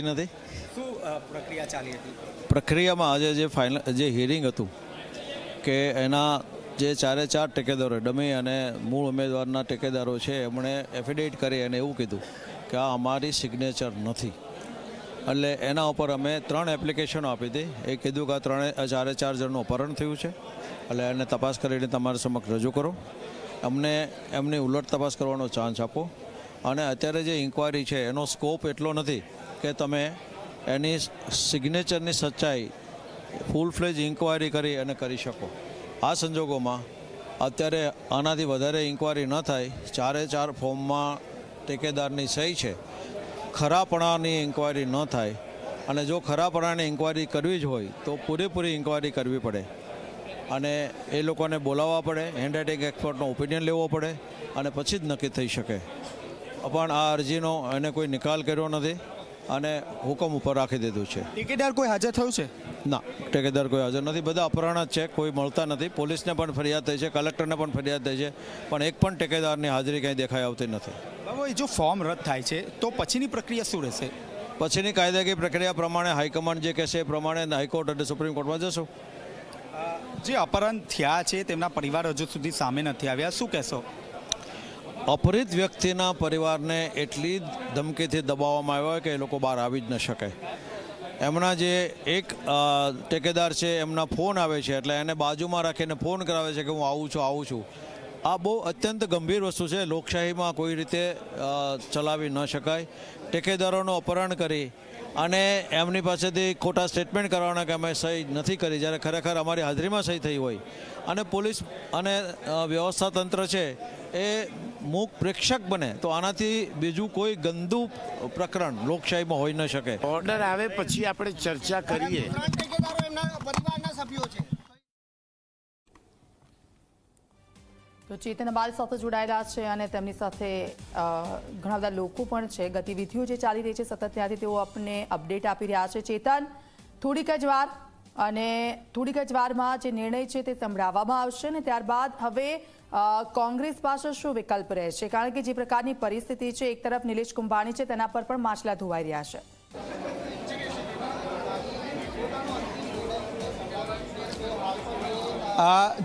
નથી? શું પ્રક્રિયા ચાલી હતી? પ્રક્રિયામાં આજે જે ફાઇનલ જે હિયરિંગ હતું કે એના જે ચારે ચાર ટેકેદારો ડમી અને મૂળ ઉમેદવારના ટેકેદારો છે એમણે એફિડેવિટ કરી અને એવું કીધું કે આ અમારી સિગ્નેચર નથી. એટલે એના ઉપર અમે ત્રણ એપ્લિકેશનો આપી હતી. એ કીધું કે આ ત્રણે ચારે ચાર જણનું અપહરણ થયું છે. એટલે એને તપાસ કરીને તમારા સમક્ષ રજૂ કરો. અમને એમની ઉલટ તપાસ કરવાનો ચાન્સ આપો. અને અત્યારે જે ઇન્કવાયરી છે એનો સ્કોપ એટલો નથી કે તમે એની સિગ્નેચરની સચ્ચાઈ ફૂલ ફ્લેજ ઇન્કવાયરી કરી અને કરી શકો. આ સંજોગોમાં અત્યારે આનાથી વધારે ઇન્કવાયરી ન થાય. ચારે ચાર ફોર્મમાં ટેકેદારની સહી છે. ખરાપણાની ઇન્કવાયરી ન થાય. અને જો ખરાપણાની ઇન્કવાયરી કરવી જ હોય, તો પૂરેપૂરી ઇન્કવાયરી કરવી પડે. અને એ લોકોને બોલાવવા પડે. હેન્ડરાઇટિંગ એક્સપર્ટનો ઓપિનિયન લેવો પડે. અને પછી જ નક્કી થઈ શકે. પણ આ અરજીનો એને કોઈ નિકાલ કર્યો નથી. અને હુકમ ઉપર રાખી દીધું છે. ટેકેદાર કોઈ હાજર થયું છે? ના ટેકેદાર કોઈ હાજર નથી. બધા અપહરણ જ છે કોઈ મળતા નથી. પોલીસને પણ ફરિયાદ થઈ છે કલેક્ટરને પણ ફરિયાદ થઈ છે પણ એક પણ ટેકેદારની હાજરી કંઈ દેખાઈ આવતી નથી. બાબુ જો ફોર્મ રદ થાય છે તો પછીની પ્રક્રિયા શું રહેશે? પછીની કાયદાકીય પ્રક્રિયા પ્રમાણે હાઈકમાન્ડ જે કહેશે એ પ્રમાણે હાઈકોર્ટ અને સુપ્રીમ કોર્ટમાં જશું. જે અપહરણ થયા છે તેમના પરિવાર હજુ સુધી સામે નથી આવ્યા શું કહેશો? અપહરિત વ્યક્તિના પરિવારને એટલી ધમકીથી દબાવવામાં આવ્યો કે એ લોકો બહાર આવી જ ન શકે. એમના જે એક ટેકેદાર છે, એમના ફોન આવે છે, એટલે એને બાજુમાં રાખીને ફોન કરાવે છે કે હું આવું છું આવું છું. આ બહુ અત્યંત ગંભીર વસ્તુ છે. લોકશાહીમાં કોઈ રીતે ચલાવી ન શકાય. ટેકેદારોનું અપહરણ કરી અને એમની પાસેથી ખોટા સ્ટેટમેન્ટ કરવાના કે અમે સહી નથી કરી. જ્યારે ખરેખર અમારી હાજરીમાં સહી થઈ હોય અને પોલીસ અને વ્યવસ્થા તંત્ર છે એ મૂક પ્રેક્ષક બને તો આનાથી બીજું કોઈ ગંદુ પ્રકરણ લોકશાહીમાં હોઈ ન શકે. ઓર્ડર આવે પછી આપણે ચર્ચા કરીએ. ત્રણ ટેકેદારો એમના પરિવારના સભ્યો છે. તો ચેતન અમારી સાથે જોડાયેલા છે અને તેમની સાથે ઘણા બધા લોકો પણ છે. ગતિવિધિઓ જે ચાલી રહી છે, સતત ત્યાંથી તેઓ આપણને અપડેટ આપી રહ્યા છે. ચેતન, થોડીક જ વાર અને થોડીક જ વારમાં જે નિર્ણય છે તે સંભળાવવામાં આવશે ને ત્યારબાદ હવે કોંગ્રેસ પાસે શું વિકલ્પ રહેશે? કારણ કે જે પ્રકારની પરિસ્થિતિ છે, એક તરફ નિલેશ કુંભાણી છે, તેના પર પણ માછલા ધોવાઈ રહ્યા છે.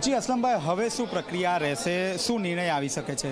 જી અસલમભાઈ હવે શું પ્રક્રિયા રહેશે? શું નિર્ણય આવી શકે છે?